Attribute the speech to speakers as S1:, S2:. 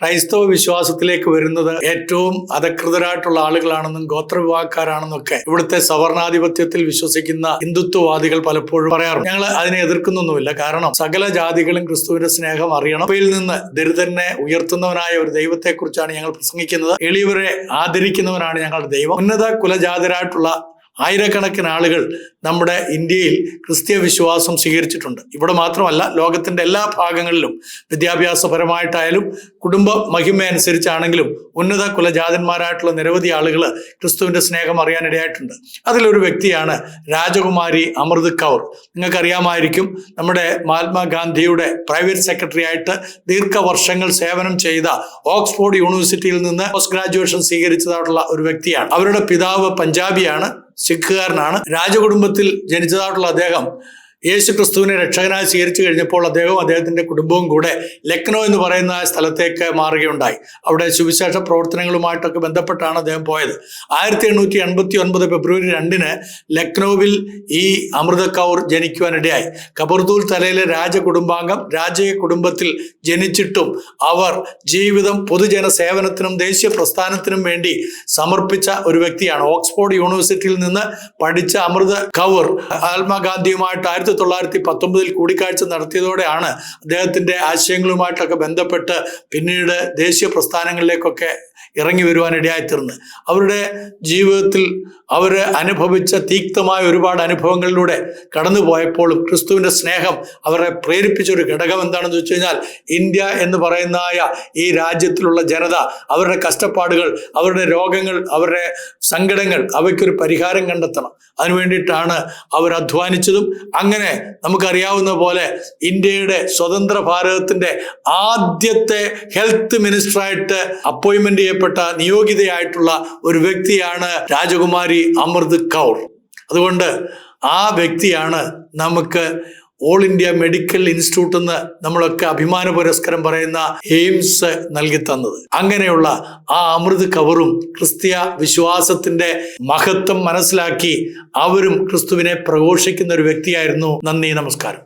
S1: ക്രൈസ്തവ വിശ്വാസത്തിലേക്ക് വരുന്നത് ഏറ്റവും അധകൃതരായിട്ടുള്ള ആളുകളാണെന്നും ഗോത്രവിഭാഗക്കാരാണെന്നൊക്കെ ഇവിടുത്തെ സവർണാധിപത്യത്തിൽ വിശ്വസിക്കുന്ന ഹിന്ദുത്വവാദികൾ പലപ്പോഴും പറയാറുണ്ട്. ഞങ്ങൾ അതിനെ എതിർക്കുന്നൊന്നുമില്ല. കാരണം സകല ജാതികളും ക്രിസ്തുവിന്റെ സ്നേഹം അറിയണം. അവയിൽ നിന്ന് ദരിദ്രനെ ഉയർത്തുന്നവനായ ഒരു ദൈവത്തെക്കുറിച്ചാണ് ഞങ്ങൾ പ്രസംഗിക്കുന്നത്. എളിയവരെ ആദരിക്കുന്നവനാണ് ഞങ്ങളുടെ ദൈവം. ഉന്നത കുലജാതരായിട്ടുള്ള ആയിരക്കണക്കിന് ആളുകൾ നമ്മുടെ ഇന്ത്യയിൽ ക്രിസ്തീയ വിശ്വാസം സ്വീകരിച്ചിട്ടുണ്ട്. ഇവിടെ മാത്രമല്ല ലോകത്തിന്റെ എല്ലാ ഭാഗങ്ങളിലും വിദ്യാഭ്യാസപരമായിട്ടായാലും കുടുംബ മഹിമ അനുസരിച്ചാണെങ്കിലും ഉന്നത കുലജാതന്മാരായിട്ടുള്ള നിരവധി ആളുകൾ ക്രിസ്തുവിന്റെ സ്നേഹം അറിയാനിടയായിട്ടുണ്ട്. അതിലൊരു വ്യക്തിയാണ് രാജകുമാരി അമൃത് കൗർ. നിങ്ങൾക്കറിയാമായിരിക്കും നമ്മുടെ മഹാത്മാഗാന്ധിയുടെ പ്രൈവറ്റ് സെക്രട്ടറി ആയിട്ട് ദീർഘവർഷങ്ങൾ സേവനം ചെയ്ത ഓക്സ്ഫോർഡ് യൂണിവേഴ്സിറ്റിയിൽ നിന്ന് പോസ്റ്റ് ഗ്രാജുവേഷൻ സ്വീകരിച്ചതായിട്ടുള്ള ഒരു വ്യക്തിയാണ്. അവരുടെ പിതാവ് പഞ്ചാബിയാണ്. സിഖുകാരനാണ് രാജകുടുംബത്തിൽ ജനിച്ചതായിട്ടുള്ള അദ്ദേഹം യേശു ക്രിസ്തുവിനെ രക്ഷകനായി സ്വീകരിച്ചു കഴിഞ്ഞപ്പോൾ അദ്ദേഹവും അദ്ദേഹത്തിന്റെ കുടുംബവും കൂടെ ലക്നൗ എന്ന് പറയുന്ന സ്ഥലത്തേക്ക് മാറുകയുണ്ടായി. അവിടെ സുവിശേഷ പ്രവർത്തനങ്ങളുമായിട്ടൊക്കെ ബന്ധപ്പെട്ടാണ് അദ്ദേഹം പോയത്. ആയിരത്തി എണ്ണൂറ്റി എൺപത്തി ഒൻപത് ഫെബ്രുവരി രണ്ടിന് ലക്നൌവിൽ ഈ അമൃത കൗർ ജനിക്കുവാനിടയായി. കബർദൂൽ തലയിലെ രാജകുടുംബാംഗം രാജയ കുടുംബത്തിൽ ജനിച്ചിട്ടും അവർ ജീവിതം പൊതുജന സേവനത്തിനും ദേശീയ പ്രസ്ഥാനത്തിനും വേണ്ടി സമർപ്പിച്ച ഒരു വ്യക്തിയാണ്. ഓക്സ്ഫോർഡ് യൂണിവേഴ്സിറ്റിയിൽ നിന്ന് പഠിച്ച അമൃത കൗർ മഹാത്മാഗാന്ധിയുമായിട്ട് ആയിരത്തി തൊള്ളായിരത്തി പത്തൊമ്പതിൽ കൂടിക്കാഴ്ച നടത്തിയതോടെയാണ് അദ്ദേഹത്തിന്റെ ആശയങ്ങളുമായിട്ടൊക്കെ ബന്ധപ്പെട്ട് പിന്നീട് ദേശീയ പ്രസ്ഥാനങ്ങളിലേക്കൊക്കെ ഇറങ്ങി വരുവാനിടയായിത്തീർന്ന് അവരുടെ ജീവിതത്തിൽ അവർ അനുഭവിച്ച തീക്തമായ ഒരുപാട് അനുഭവങ്ങളിലൂടെ കടന്നു പോയപ്പോഴും ക്രിസ്തുവിന്റെ സ്നേഹം അവരെ പ്രേരിപ്പിച്ച ഒരു ഘടകം എന്താണെന്ന് വെച്ച് കഴിഞ്ഞാൽ ഇന്ത്യ എന്ന് പറയുന്ന ഈ രാജ്യത്തിലുള്ള ജനത അവരുടെ കഷ്ടപ്പാടുകൾ അവരുടെ രോഗങ്ങൾ അവരുടെ സങ്കടങ്ങൾ അവയ്ക്കൊരു പരിഹാരം കണ്ടെത്തണം. അതിനു വേണ്ടിയിട്ടാണ് അവർ അധ്വാനിച്ചതും അങ്ങനെ നമുക്കറിയാവുന്ന പോലെ ഇന്ത്യയുടെ സ്വതന്ത്ര ഭാരതത്തിന്റെ ആദ്യത്തെ ഹെൽത്ത് മിനിസ്റ്ററായിട്ട് ചെയ്യപ്പെട്ട നിയോഗിതയായിട്ടുള്ള ഒരു വ്യക്തിയാണ് രാജകുമാരി അമൃത് കൗർ. അതുകൊണ്ട് ആ വ്യക്തിയാണ് നമുക്ക് ഓൾ ഇന്ത്യ മെഡിക്കൽ ഇൻസ്റ്റിറ്റ്യൂട്ട് എന്ന് നമ്മളൊക്കെ അഭിമാന പുരസ്കാരം പറയുന്ന എയിംസ് നൽകി തന്നത്. അങ്ങനെയുള്ള ആ അമൃത് കവറും ക്രിസ്തീയ വിശ്വാസത്തിന്റെ മഹത്വം മനസ്സിലാക്കി അവരും ക്രിസ്തുവിനെ പ്രഘോഷിക്കുന്ന ഒരു വ്യക്തിയായിരുന്നു. നന്ദി നമസ്കാരം.